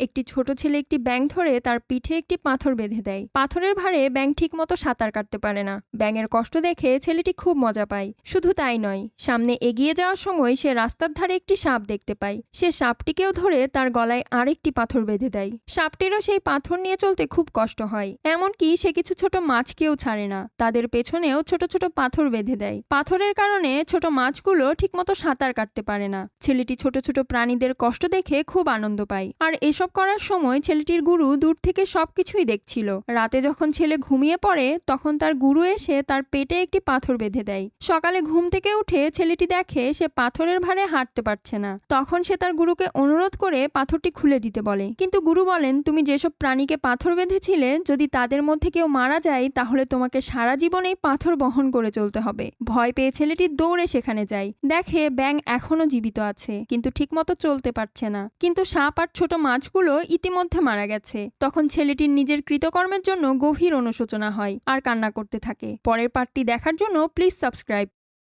একটি ছোট ছেলে একটি ব্যাঙ ধরে তার পিঠে একটি পাথর বেঁধে দেয়। পাথরের ভারে ব্যাঙ ঠিকমতো সাঁতার কাটতে পারে না। ব্যাঙের কষ্ট দেখে ছেলেটি খুব মজা পায়। শুধু তাই নয়, সামনে এগিয়ে যাওয়ার সময় সে রাস্তার ধারে একটি সাপ দেখতে পায়। সে সাপটিকেও ধরে তার গলায় আরেকটি পাথর বেঁধে দেয়। সাপটিরও সেই পাথর নিয়ে চলতে খুব কষ্ট হয়। এমনকি সে কিছু ছোট মাছকেও ছাড়ে না। তাদের পেছনেও ছোট ছোট পাথর বেঁধে দেয়। পাথরের কারণে ছোট মাছগুলো ঠিকমতো সাঁতার কাটতে পারে না। ছেলেটি ছোট ছোট প্রাণীদের কষ্ট দেখে খুব আনন্দ পায়। আর এসব করার সময় ছেলেটির গুরু দূর থেকে সবকিছুই দেখছিল। রাতে যখন ছেলে ঘুমিয়ে পড়ে, তখন তার গুরু এসে তার পেটে একটি পাথর বেঁধে দেয়। সকালে ঘুম থেকে উঠে ছেলেটি দেখে সে পাথরের ভারে হাঁটতে পারছে না। তখন সে তার গুরুকে অনুরোধ করে পাথরটি খুলে দিতে বলে। কিন্তু গুরু বলেন, তুমি যেসব প্রাণীকে পাথর বেঁধেছিলে, যদি তাদের মধ্যে কেউ মারা যায়, তাহলে তোমাকে সারা জীবনেই পাথর বহন করে চলতে হবে। ভয় পেয়ে ছেলেটি দৌড়ে সেখানে যায়। দেখে ব্যাং এখনও জীবিত আছে, কিন্তু ঠিকমতো চলতে পারছে না। কিন্তু সাপ আর ছোট মাছগুলো ইতিমধ্যে মারা গেছে। তখন ছেলেটির নিজের কৃতকর্মের জন্য গভীর অনুশোচনা হয় আর কান্না করতে থাকে। পরের পার্টটি দেখার জন্য প্লিজ সাবস্ক্রাইব।